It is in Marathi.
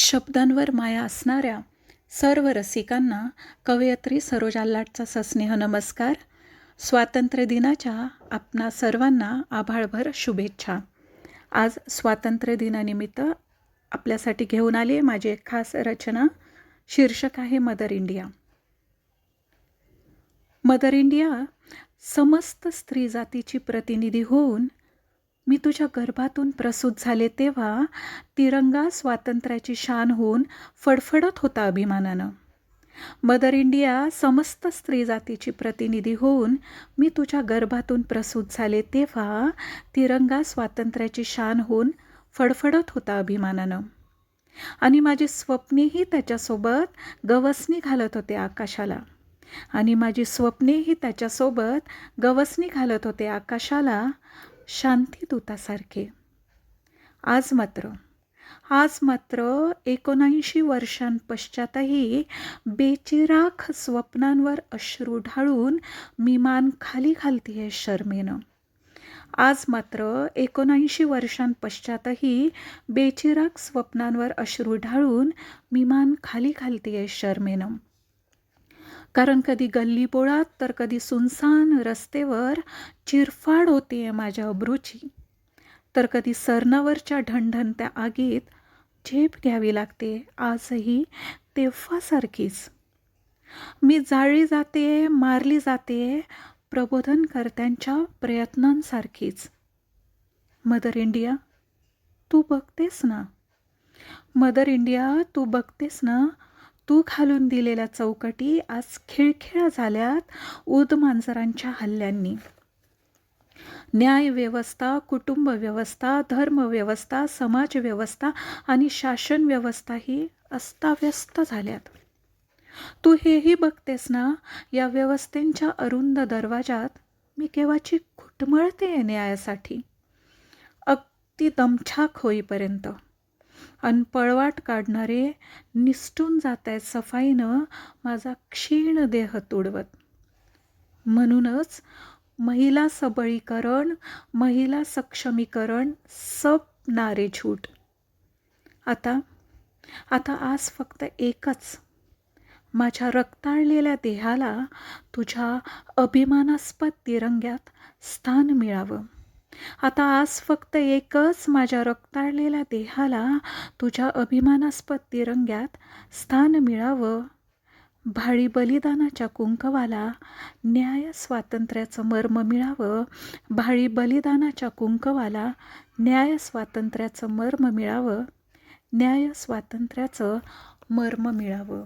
शब्दांवर माया असणाऱ्या सर्व रसिकांना कवयित्री सरोजा लाटचा सस्नेह नमस्कार. स्वातंत्र्य दिनाच्या आपणा सर्वांना आभाळभर शुभेच्छा. आज स्वातंत्र्य दिनानिमित्त आपल्यासाठी घेऊन आली माझी एक खास रचना. शीर्षक आहे मदर इंडिया. मदर इंडिया समस्त स्त्री जातीची प्रतिनिधी होऊन मी तुझ्या गर्भातून प्रसूत झाले तेव्हा तिरंगा स्वातंत्र्याची शान होऊन फडफडत होता अभिमानानं. मदर इंडिया समस्त स्त्री जातीची प्रतिनिधी होऊन मी तुझ्या गर्भातून प्रसूत झाले तेव्हा तिरंगा स्वातंत्र्याची शान होऊन फडफडत होता अभिमानानं. आणि माझी स्वप्नेही त्याच्यासोबत गवसणी घालत होते आकाशाला. आणि माझी स्वप्नेही त्याच्यासोबत गवसणी घालत होते आकाशाला. शांतीदूतासारखे. आज मात्र आज मात्र एकोणऐंशी वर्षांपश्चातही बेचिराख स्वप्नांवर अश्रू ढाळून मी मान खाली आहे शर्मेनं. आज मात्र एकोणऐंशी वर्षांपश्चातही बेचिराग स्वप्नांवर अश्रू ढाळून मी मान खाली आहे शर्मेनं. कारण कधी गल्लीबोळात तर कधी सुनसान रस्तेवर चिरफाड होते माझ्या अब्रूची. तर कधी सरणावरच्या ढणढणत्या आगीत झेप घ्यावी लागते आजही तेव्हासारखीच. मी जाळली जाते मारली जाते प्रबोधनकर्त्यांच्या प्रयत्नांसारखीच. मदर इंडिया तू बघतेस ना? मदर इंडिया तू बघतेस ना? तू घालून दिलेल्या चौकटी आज खिळखिळा झाल्यात उद मांजरांच्या हल्ल्यांनी. न्यायव्यवस्था कुटुंब व्यवस्था धर्मव्यवस्था समाजव्यवस्था आणि शासन व्यवस्था ही अस्ताव्यस्त झाल्यात. तू हेही बघतेस ना या व्यवस्थेंच्या अरुंद दरवाजात मी केव्हाची घुटमळते न्यायासाठी? अगदी दमछाक होईपर्यंत. अन पळवाट काढणारे निसटून जात आहेत सफाईनं माझा क्षीण देह तुडवत. म्हणूनच महिला सबळीकरण महिला सक्षमीकरण सब नारे झूट आता आता आज फक्त एकच. माझ्या रक्ताळलेल्या देहाला तुझ्या अभिमानास्पद तिरंग्यात स्थान मिळावं. आता आज फक्त एकच माझ्या रक्ताळलेल्या देहाला तुझ्या अभिमानास्पद तिरंग्यात स्थान मिळावं. भाळी बलिदानाच्या कुंकवाला न्याय स्वातंत्र्याचं मर्म मिळावं. भाळी बलिदानाच्या कुंकवाला न्याय स्वातंत्र्याचं मर्म मिळावं. न्याय स्वातंत्र्याचं मर्म मिळावं.